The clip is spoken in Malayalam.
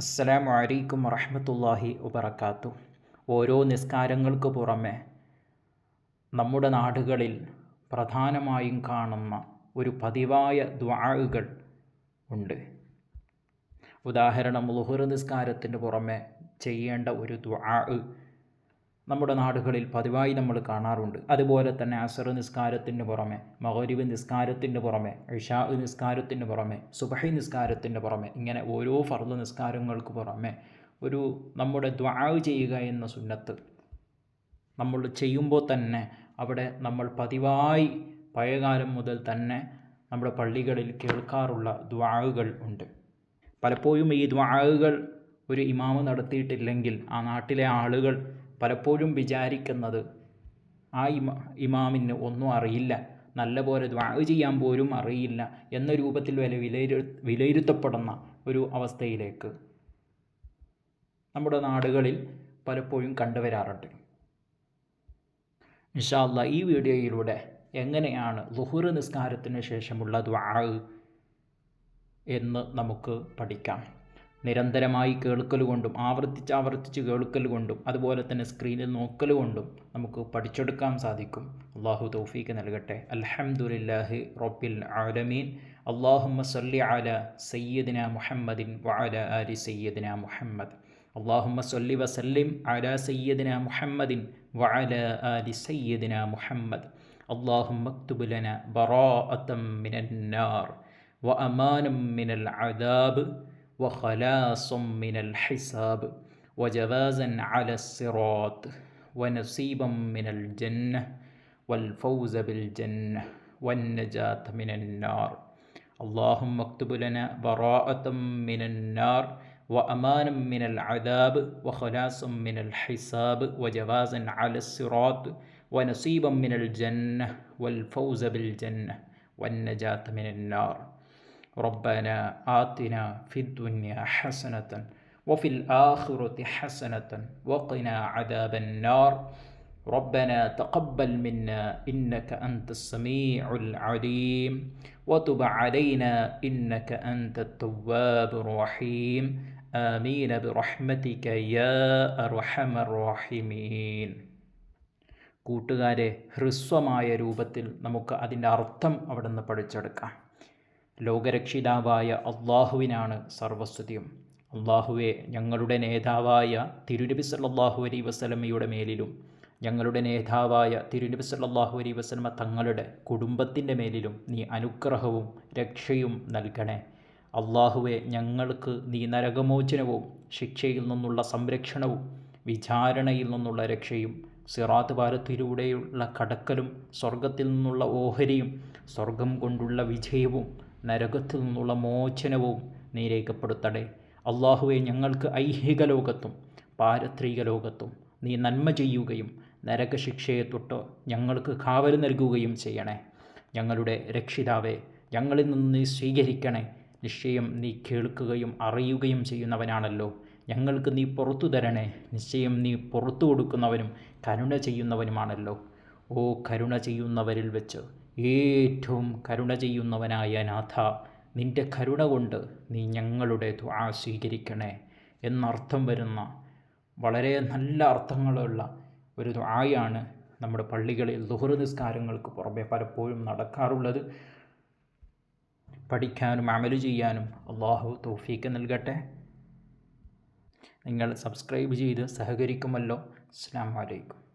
അസ്സലാമു അലൈക്കും വറഹമത്തല്ലാഹി വബർക്കാത്തു ഓരോ നിസ്കാരങ്ങൾക്ക് പുറമെ നമ്മുടെ നാടുകളിൽ പ്രധാനമായും കാണുന്ന ഒരു പതിവായ ദ്വാഴുകൾ ഉണ്ട്. ഉദാഹരണം ലുഹുർ നിസ്കാരത്തിന് പുറമെ ചെയ്യേണ്ട ഒരു ദ്വാ നമ്മുടെ നാടുകളിൽ പതിവായി നമ്മൾ കാണാറുണ്ട്. അതുപോലെ തന്നെ അസർ നിസ്കാരത്തിന് പുറമെ മഹരിബ് നിസ്കാരത്തിന് പുറമെ ഇഷാ നിസ്കാരത്തിന് പുറമെ സുബഹി നിസ്കാരത്തിന് പുറമെ ഇങ്ങനെ ഓരോ ഫർദ് നിസ്കാരങ്ങൾക്ക് പുറമെ ഒരു നമ്മുടെ ദ്വാവ് ചെയ്യുക എന്ന സുന്നത്ത് നമ്മൾ ചെയ്യുമ്പോൾ തന്നെ അവിടെ നമ്മൾ പതിവായി പഴയകാലം മുതൽ തന്നെ നമ്മുടെ പള്ളികളിൽ കേൾക്കാറുള്ള ദ്വാവുകൾ ഉണ്ട്. പലപ്പോഴും ഈ ദ്വാവുകൾ ഒരു ഇമാമ് നടത്തിയിട്ടില്ലെങ്കിൽ ആ നാട്ടിലെ ആളുകൾ പലപ്പോഴും വിചാരിക്കുന്നത് ആ ഇമാ ഇമാമിന് ഒന്നും അറിയില്ല. നല്ലപോലെ ദ്വാ ചെയ്യാൻ പോലും അറിയില്ല എന്ന രൂപത്തിൽ വരെ വിലയിരു വിലയിരുത്തപ്പെടുന്ന ഒരു അവസ്ഥയിലേക്ക് നമ്മുടെ നാടുകളിൽ പലപ്പോഴും കണ്ടുവരാറുണ്ട്. ഇൻഷാല്ല ഈ വീഡിയോയിലൂടെ എങ്ങനെയാണ് ലുഹുർ നിസ്കാരത്തിന് ശേഷമുള്ള ദ്വാ എന്ന് നമുക്ക് പഠിക്കാം. നിരന്തരമായി കേൾക്കൽ കൊണ്ടും ആവർത്തിച്ച് ആവർത്തിച്ച് കേൾക്കൽ കൊണ്ടും അതുപോലെ തന്നെ സ്ക്രീനിൽ നോക്കൽ കൊണ്ടും നമുക്ക് പഠിച്ചെടുക്കാൻ സാധിക്കും അള്ളാഹു തൗഫീക്ക് നൽകട്ടെ അൽഹംദുലില്ലാഹി റബ്ബിൽ ആലമീൻ അള്ളാഹുമ്മ സല്ലി അല സയ്യിദിന മുഹമ്മദിൻ വഅല ആലി സയ്യിദിന മുഹമ്മദ് اللهم صل وسلم على سيدنا محمد وعلى آل سيدنا محمد اللهم اكتب لنا براءة من النار وأمانا من العذاب وخلاصا من الحساب وجوازا على الصراط ونصيبا من الجنة والفوز بالجنة والنجاة من النار. اللهم اكتب لنا براءة من النار وأمانا من العذاب وخلاصا من الحساب وجوازا على الصراط ونصيبا من الجنة والفوز بالجنة والنجاة من النار. ربنا آتنا في الدنيا حسنة وفي الآخرة حسنة وقنا عذاب النار ربنا تقبل منا إنك أنت السميع العليم وتب علينا إنك أنت التواب الرحيم آمين برحمتك يا أرحم الراحمين കൂട്ടുകാരെ ഹ്രസ്വമായ രൂപത്തിൽ നമുക്ക് അതിൻ്റെ അർത്ഥം അവിടെ നിന്ന് പഠിച്ചെടുക്കാം ലോകരക്ഷിതാവായ അള്ളാഹുവിനാണ് സർവസ്തുതിയും. അള്ളാഹുവെ ഞങ്ങളുടെ നേതാവായ തിരുനബി സല്ലാഹു അലൈ വസ്ലമയുടെ മേലിലും ഞങ്ങളുടെ നേതാവായ തിരുനബി സല്ലാഹു അലൈ വസ്ലമ തങ്ങളുടെ കുടുംബത്തിന്റെ മേലിലും നീ അനുഗ്രഹവും രക്ഷയും നൽകണേ. അള്ളാഹുവെ ഞങ്ങൾക്ക് നീ നരകമോചനവും ശിക്ഷയിൽ നിന്നുള്ള സംരക്ഷണവും വിചാരണയിൽ നിന്നുള്ള രക്ഷയും സിറാത്ത് പാലത്തിലൂടെയുള്ള കടക്കലും സ്വർഗത്തിൽ നിന്നുള്ള ഓഹരിയും സ്വർഗം കൊണ്ടുള്ള വിജയവും നരകത്തിൽ നിന്നുള്ള മോചനവും നീ രേഖപ്പെടുത്തടേ അള്ളാഹുവെ ഞങ്ങൾക്ക് ഐഹിക ലോകത്തും പാരത്രിക ലോകത്തും നീ നന്മ ചെയ്യുകയും നരകശിക്ഷയെ തൊട്ട് ഞങ്ങൾക്ക് കാവൽ നൽകുകയും ചെയ്യണേ. ഞങ്ങളുടെ രക്ഷിതാവെ ഞങ്ങളിൽ നിന്ന് നീ സ്വീകരിക്കണേ. നിശ്ചയം നീ കേൾക്കുകയും അറിയുകയും ചെയ്യുന്നവനാണല്ലോ. ഞങ്ങൾക്ക് നീ പുറത്തു തരണേ. നിശ്ചയം നീ പുറത്തു കൊടുക്കുന്നവനും കരുണ ചെയ്യുന്നവനുമാണല്ലോ. ഓ കരുണ ചെയ്യുന്നവരിൽ വെച്ച് ഏറ്റവും കരുണ ചെയ്യുന്നവനായ നാഥ നിന്റെ കരുണ കൊണ്ട് നീ ഞങ്ങളുടെ ദ്വാ സ്വീകരിക്കണേ എന്നർത്ഥം വരുന്ന വളരെ നല്ല അർത്ഥങ്ങളുള്ള ഒരു ദ്വായാണ് നമ്മുടെ പള്ളികളിൽ ദുഹൃ നിസ്കാരങ്ങൾക്ക് പുറമെ പലപ്പോഴും നടക്കാറുള്ളത്. പഠിക്കാനും അമൽ ചെയ്യാനും അള്ളാഹു തോഫീക്ക് നൽകട്ടെ. നിങ്ങൾ സബ്സ്ക്രൈബ് ചെയ്ത് സഹകരിക്കുമല്ലോ. അസ്സാം വലൈക്കും